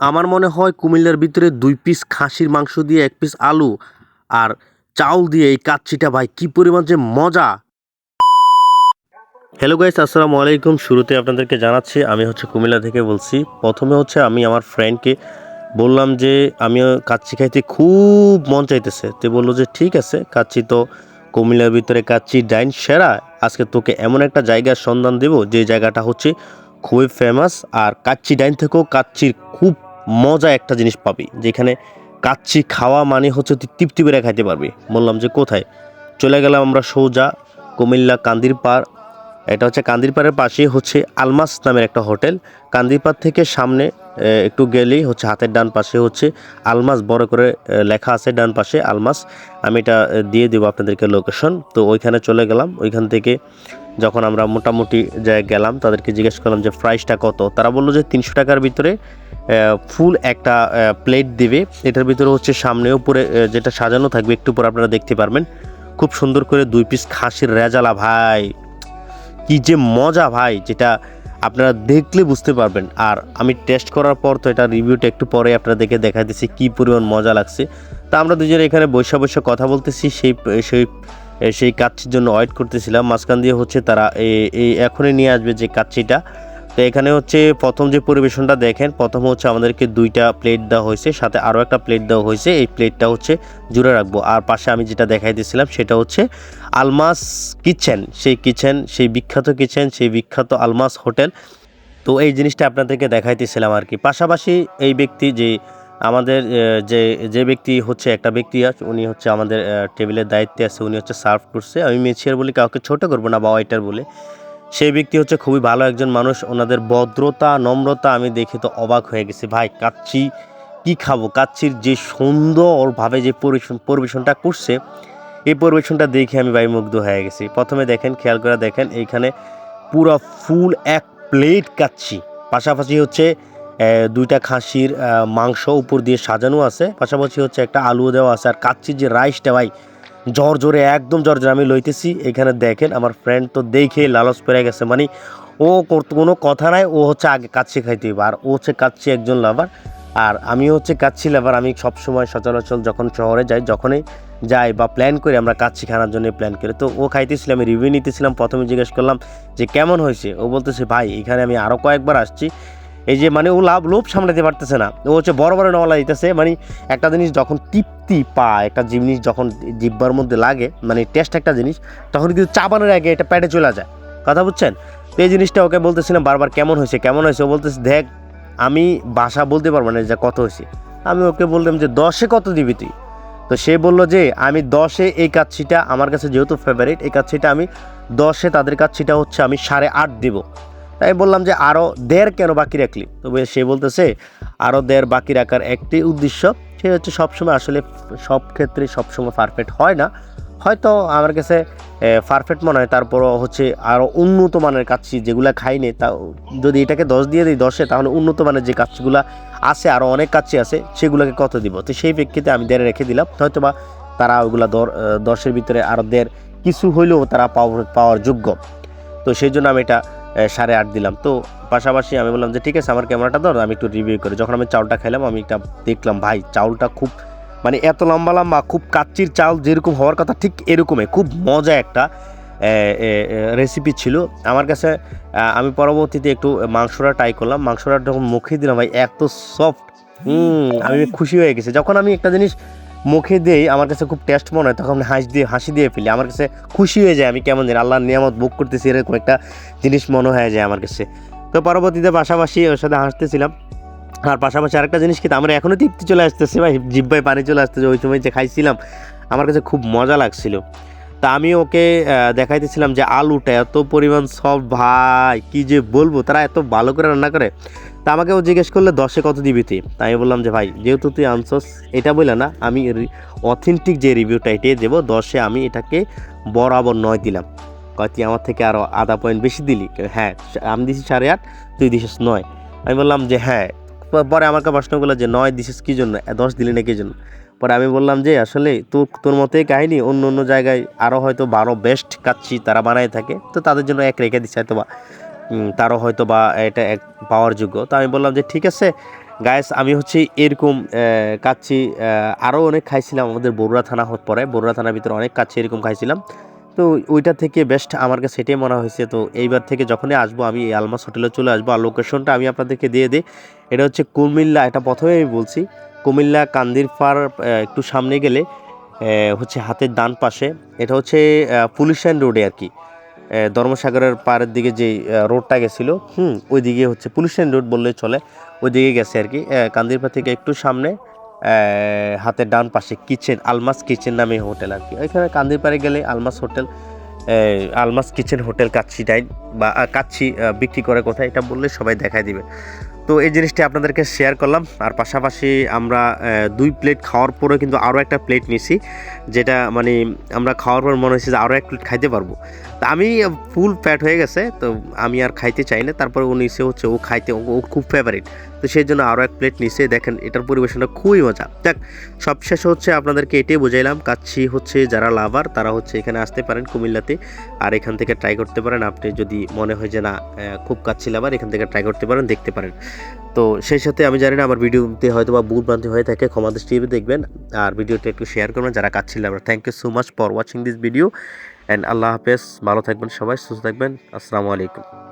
আমার মনে হয় কুমিল্লার ভিতরে দুই পিস খাসির মাংস দিয়ে এক পিস আলু আর চাউল দিয়ে এই কাচ্চিটা ভাই কি পরিমাণ যে মজা। হ্যালো গাইস আসসালামু আলাইকুম। শুরুতে আপনাদেরকে জানাচ্ছি, আমি হচ্ছে কুমিল্লা থেকে বলছি। প্রথমে হচ্ছে আমি আমার ফ্রেন্ডকে বললাম যে, আমিও কাচ্চি খাইতে খুব মন চাইতেছে। তো বলল যে, ঠিক আছে কাচ্চি তো কুমিল্লার ভিতরে কাচ্চি ডাইন সেরা। আজকে তোকে এমন একটা জায়গার সন্ধান দেব, যে জায়গাটা হচ্ছে খুবই ফেমাস আর কাচ্চি ডাইন থেকেও কাচ্চির খুব মজা একটা জিনিস পাবি, যেখানে কাচ্চি খাওয়া মানে হচ্ছে তুই তৃপ্তি করে খাইতে পারবি। বললাম যে কোথায়? চলে গেলাম আমরা সোজা কুমিল্লা কান্দির পার এটা হচ্ছে কান্দিরপাড়ের পাশেই হচ্ছে আলমাস নামের একটা হোটেল। কান্দিরপাড় থেকে সামনে একটু গেলেই হচ্ছে হাতের ডান পাশে হচ্ছে আলমাস, বড় করে লেখা আছে ডান পাশে আলমাস। আমি এটা দিয়ে দেবো আপনাদেরকে লোকেশন তো ওইখানে চলে গেলাম। ওইখান থেকে যখন আমরা মোটামুটি জায়গায় গেলাম, তাদেরকে জিজ্ঞেস করলাম যে প্রাইসটা কত? তারা বলল যে তিনশো টাকার ভিতরে ফুল একটা প্লেট দিবে। এটার ভিতরে হচ্ছে সামনে উপরে যেটা সাজানো থাকবে, একটু পর আপনারা দেখতে পারবেন। খুব সুন্দর করে দুই পিস খাসির রেজালা, ভাই। কি যে মজা, ভাই, যেটা আপনারা দেখলে বুঝতে পারবেন। আর আমি টেস্ট করার পর তো এটা রিভিউটা একটু পরে আপনাদেরকে দেখা দিচ্ছি, কী পরিমাণ মজা লাগছে। তা আমরা দুজনে এখানে বৈশা বৈশা কথা বলতেছি, সেই সেই সেই কাচ্ছির জন্য ওয়েট করতেছিলাম। মাঝখান দিয়ে হচ্ছে তারা এই- এখনই নিয়ে আসবে যে কাচ্ছিটা। তো এখানে হচ্ছে প্রথম যে পরিবেশনটা দেখেন, প্রথম হচ্ছে আমাদেরকে দুইটা প্লেট দেওয়া হয়েছে, সাথে আরও একটা প্লেট দেওয়া হয়েছে। এই প্লেটটা হচ্ছে জুড়ে রাখব। আর পাশে আমি যেটা দেখাই দিয়েছিলাম সেটা হচ্ছে আলমাস কিচেন। সেই কিচেন, সেই বিখ্যাত কিচেন, সেই বিখ্যাত আলমাস হোটেল। তো এই জিনিসটা আপনাদেরকে দেখাইতেছিলাম আর কি। পাশাপাশি এই ব্যক্তি যে আমাদের যে যে ব্যক্তি হচ্ছে একটা ব্যক্তি আছে, উনি হচ্ছে আমাদের টেবিলের দায়িত্বে আছে, উনি হচ্ছে সার্ভ করছে। আমি মেছিয়ার বলি, কাউকে ছোট করব না, বা ওয়াইটার বলে। সেই ব্যক্তি হচ্ছে খুবই ভালো একজন মানুষ। ওনাদের ভদ্রতা, নম্রতা আমি দেখে তো অবাক হয়ে গেছি। ভাই কাচ্ছি কি খাব? কাচ্ছির যে সুন্দরভাবে যে পরিবেশন পরিবেশনটা করছে, এই পরিবেশনটা দেখে আমি ভাই মুগ্ধ হয়ে গেছি। প্রথমে দেখেন, খেয়াল করে দেখেন, এইখানে পুরো ফুল এক প্লেট কাচ্ছি পাশাপাশি হচ্ছে দুইটা খাসির মাংস উপর দিয়ে সাজানো আছে। পাশাপাশি হচ্ছে একটা আলু দেওয়া আছে। আর কাচ্ছির যে রাইসটা ভাই জ্বর জোরে, একদম জ্বর জোরে। আমি লইতেছি, এখানে দেখেন আমার ফ্রেন্ড তো দেখে লালচ পেরে গেছে। মানে ও কোনো কথা নাই, ও হচ্ছে আগে কাচ্চি খাইতে হবে আর ও হচ্ছে কাচ্চি একজন লাভার আর আমি হচ্ছে কাচ্চি লাভার আমি সবসময় সচরাচর যখন শহরে যাই, যখনই যাই বা প্ল্যান করি, আমরা কাচ্চি খাওয়ার জন্য প্ল্যান করি। তো ও খাইতেছিল, আমি রিভিউ নিতেছিলাম, প্রথমে জিজ্ঞেস করলাম যে, কেমন হয়েছে? ও বলতেছে, ভাই, এখানে আমি আরও কয়েকবার আসছি। এই যে মানে ও লাভ, লোভ সামলাতে পারতেছে না। ও হচ্ছে বড় বড় নওয়ালা দিতেছে মানে একটা জিনিস যখন তৃপ্তি পায়, একটা জিনিস যখন জিব্বার মধ্যে লাগে মানে টেস্ট একটা জিনিস, তখন কিন্তু চাবানোর আগে এটা পেটে চলে যায়। কথা বুঝছেন? তো এই জিনিসটা ওকে বলতেছিলাম, বারবার কেমন হয়েছে কেমন হয়েছে? ও বলতেছে, দেখ, আমি বাসা বলতে পারব না যে কত হয়েছে। আমি ওকে বললাম যে, দশে কত দিবি তুই? তো সে বলল যে, আমি দশে এই কাচ্ছিটা, আমার কাছে যেহেতু ফেভারিট এই কাচ্ছিটা আমি দশে তাদের কাচ্ছিটা হচ্ছে আমি সাড়ে আট দিব। তাই বললাম যে আরও দেড় কেন বাকি রাখলি? তবে সে বলতেছে আরও দেড় বাকি রাখার একটি উদ্দেশ্য, সে হচ্ছে সবসময় আসলে সব ক্ষেত্রে সবসময় পারফেক্ট হয় না। হয়তো আমার কাছে পারফেক্ট মনে হয়, তারপরও হচ্ছে আরও উন্নত মানের কাচ্ছি যেগুলো খাইনি তা যদি এটাকে দশ দিয়ে দিই, দশে, তাহলে উন্নত মানের যে কাচ্ছিগুলো আছে আরও অনেক কাচ্চি আছে, সেগুলোকে কত দিব? তো সেই প্রেক্ষিতে আমি দেড়ে রেখে দিলাম। হয়তো বা তারা ওগুলা দশের ভিতরে আরও দেড় কিছু হইলেও তারা পাওয়ার পাওয়ার যোগ্য। তো সেই জন্য আমি এটা সাড়ে আট দিলাম। তো পাশাপাশি আমি বললাম যে, ঠিক আছে, আমার ক্যামেরাটা ধর, আমি একটু রিভিউ করি। যখন আমি চাউলটা খাইলাম, আমি এটা দেখলাম, ভাই, চাউলটা খুব মানে এত লম্বা লম্বা, খুব কাচ্চির চাউল, যেরকম হওয়ার কথা ঠিক এরকমই, খুব মজা একটা রেসিপি ছিল। আমার কাছে আমি পরবর্তীতে একটু মাংসটা ট্রাই করলাম। মাংসটা যখন মুখে দিলাম, ভাই, এত সফট আমি খুশি হয়ে গেছি। যখন আমি একটা জিনিস মুখে দিয়েই আমার কাছে খুব টেস্ট মনে হয়, তখন হাসি দিয়ে হাসি দিয়ে ফেলি। আমার কাছে খুশি হয়ে যায় আমি কেমন জানি, আল্লাহর নিয়ামত বুক করতেছি, এরকম একটা জিনিস মনে হয়ে যায় আমার কাছে। তো পরবর্তীতে পাশাপাশি ওর সাথে হাসতেছিলাম। আর পাশাপাশি আরেকটা জিনিস কিন্তু আমরা এখনও তৃপ্তি চলে আসতেছে ভাই, জিব্বায় পানি চলে আসতেছে, ওই সময় যে খাইছিলাম, আমার কাছে খুব মজা লাগছিল। তা আমি ওকে দেখাইতেছিলাম যে আলুটা এত পরিমাণ সব ভাই, কি যে বলব, তারা এত ভালো করে রান্না করে। তা আমাকে ও জিজ্ঞেস করলে, দশে কত দিবি তুই? তাই আমি বললাম যে, ভাই, যেহেতু তুই আনছস, এটা বললে না, আমি অথেন্টিক যে রিভিউটা এটাই দেবো, দশে আমি এটাকে বরাবর নয় দিলাম। কয়, তুই আমার থেকে আরও আধা পয়েন্ট বেশি দিলি? হ্যাঁ আমি দিছি সাড়ে আট, তুই দিছিস নয়। আমি বললাম যে হ্যাঁ। পরে আমাকে প্রশ্ন করল যে, নয় দিছিস কী জন্য? দশ দিলি না কী জন্য? পরে আমি বললাম যে, আসলে তোর তোর মতোই কাহিনী, অন্য অন্য জায়গায় আরও হয়তো বারো বেস্ট কাচ্ছি তারা বানায় থাকে। তো তাদের জন্য এক রেখে দিচ্ছে হয়তো বা তারও হয়তো বা এটা এক পাওয়ার যোগ্য। তো আমি বললাম যে, ঠিক আছে গায়েস আমি হচ্ছে এরকম কাচ্ছি আরও অনেক খাইছিলাম আমাদের বরুড়া থানা হওয়ার পরে। বরুড়া থানার ভিতরে অনেক কাচ্ছি এরকম খাইছিলাম। তো ওইটা থেকে বেস্ট আমার কাছে সেটাই মনে হয়েছে। তো এইবার থেকে যখনই আসব, আমি আলমাস হোটেলে চলে আসব। আর লোকেশনটা আমি আপনাদেরকে দিয়ে দিই। এটা হচ্ছে কুমিল্লা, এটা প্রথমে আমি বলছি। কুমিল্লা কান্দিরপাড় আহ, একটু সামনে গেলে হচ্ছে হাতের ডান পাশে। এটা হচ্ছে পুলিশ লাইন রোডে আর কি। ধর্মসাগরের পাড়ের দিকে যে রোডটা গেছিল হুম ওই দিকে হচ্ছে পুলিশ লাইন রোড বললেই চলে ওই দিকে গেছে আর কি। কান্দিরপাড় থেকে একটু সামনে হাতের ডান পাশে কিচেন আলমাস কিচেন নামে হোটেল আর কি। এখানে কান্দিরপাড়ে গেলে Almas hotel Almas kitchen hotel kacchi dine বা কাচ্ছি বিক্রি করে কোথায় এটা বললে সবাই দেখায় দিবে। তো এই জিনিসটি আপনাদেরকে শেয়ার করলাম। আর পাশাপাশি আমরা দুই প্লেট খাওয়ার পরে কিন্তু আরও একটা প্লেট নিছি, যেটা মানে আমরা খাওয়ার পর মনে হয়েছে যে আরও এক প্লেট খাইতে পারব। তা আমি ফুল ফ্যাট হয়ে গেছে, তো আমি আর খাইতে চাই না। তারপরে ও নিচে হচ্ছে, ও খাইতে, ও খুব ফেভারিট তো সেই জন্য আরও এক প্লেট নিচে দেখেন, এটার পরিবেশনটা খুবই মজা। দেখ, সবশেষে হচ্ছে আপনাদেরকে এটাই বুঝাইলাম কাচ্ছি হচ্ছে যারা লাভার তারা হচ্ছে এখানে আসতে পারেন কুমিল্লাতে, আর এখান থেকে ট্রাই করতে পারেন। আপনি যদি মনে হয় যে না খুব কাচ্ছি লাভার এখান থেকে ট্রাই করতে পারেন, দেখতে পারেন। তো সেই সাথে আমি জানি না, আমার ভিডিওতে হয়তো বা ভুল ভ্রান্তি হয়ে থাকে, ক্ষমা দৃষ্টিতে দেখবেন। আর ভিডিওটা একটু শেয়ার করবেন, যারা kacchi lover thank you so much for watching this video and আল্লাহ হাফেজ, ভালো থাকবেন সবাই, সুস্থ থাকবেন, আসসালামু আলাইকুম।